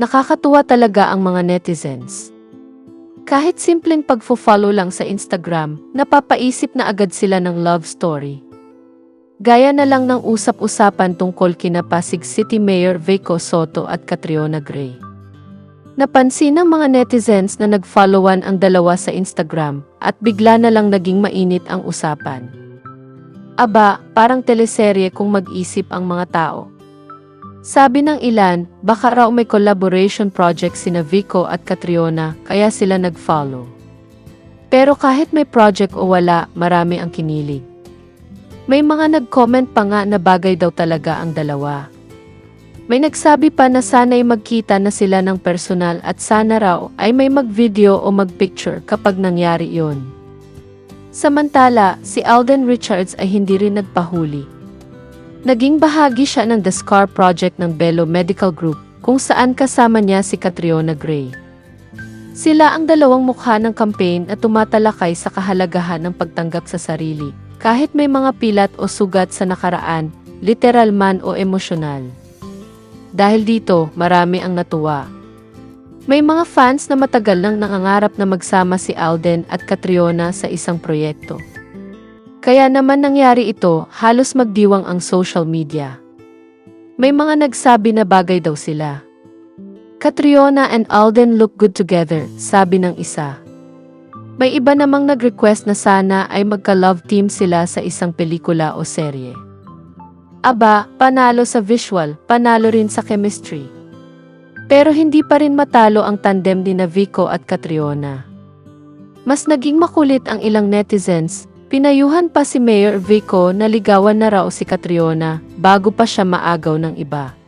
Nakakatuwa talaga ang mga netizens. Kahit simpleng pagfo-follow lang sa Instagram, napapaisip na agad sila ng love story. Gaya na lang ng usap-usapan tungkol kina Pasig City Mayor Vico Soto at Catriona Gray. Napansin ng mga netizens na nag-followan ang dalawa sa Instagram at bigla na lang naging mainit ang usapan. Aba, parang teleserye kung mag-isip ang mga tao. Sabi ng ilan, baka raw may collaboration project sina Vico at Catriona kaya sila nag-follow. Pero kahit may project o wala, marami ang kinilig. May mga nag-comment pa nga na bagay daw talaga ang dalawa. May nagsabi pa na sana'y magkita na sila ng personal at sana raw ay may mag-video o mag-picture kapag nangyari yon. Samantala, si Alden Richards ay hindi rin nagpahuli. Naging bahagi siya ng The Scar Project ng Bello Medical Group kung saan kasama niya si Catriona Gray. Sila ang dalawang mukha ng campaign na tumatalakay sa kahalagahan ng pagtanggap sa sarili, kahit may mga pilat o sugat sa nakaraan, literal man o emosyonal. Dahil dito, marami ang natuwa. May mga fans na matagal nang nangangarap na magsama si Alden at Catriona sa isang proyekto. Kaya naman nangyari ito, halos magdiwang ang social media. May mga nagsabi na bagay daw sila. Catriona and Alden look good together, sabi ng isa. May iba namang nag-request na sana ay magka-love team sila sa isang pelikula o serye. Aba, panalo sa visual, panalo rin sa chemistry. Pero hindi pa rin matalo ang tandem ni na Vico at Catriona. Mas naging makulit ang ilang netizens, pinayuhan pa si Mayor Vico na ligawan na raw si Catriona bago pa siya maagaw ng iba.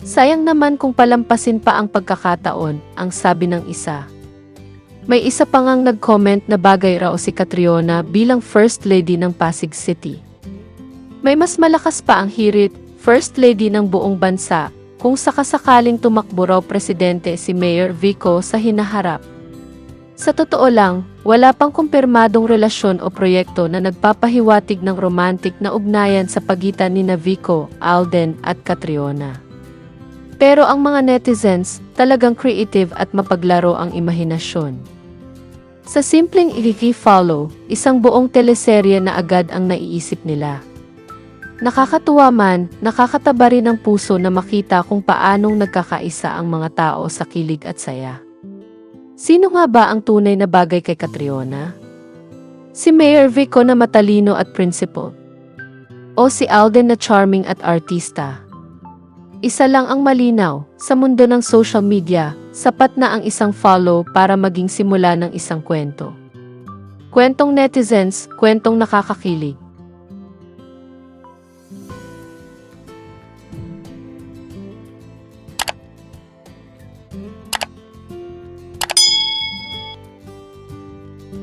Sayang naman kung palampasin pa ang pagkakataon, ang sabi ng isa. May isa pa ngang nag-comment na bagay raw si Catriona bilang First Lady ng Pasig City. May mas malakas pa ang hirit, First Lady ng buong bansa, kung sakasakaling tumakbo raw presidente si Mayor Vico sa hinaharap. Sa totoo lang, wala pang kumpirmadong relasyon o proyekto na nagpapahiwatig ng romantic na ugnayan sa pagitan ni na Vico, Alden at Catriona. Pero ang mga netizens, talagang creative at mapaglaro ang imahinasyon. Sa simpleng i-follow, isang buong teleserye na agad ang naiisip nila. Nakakatuwa man, nakakataba rin ng puso na makita kung paanong nagkakaisa ang mga tao sa kilig at saya. Sino nga ba ang tunay na bagay kay Catriona? Si Mayor Vico na matalino at principled? O si Alden na charming at artista? Isa lang ang malinaw, sa mundo ng social media, sapat na ang isang follow para maging simula ng isang kwento. Kwentong netizens, kwentong nakakakilig.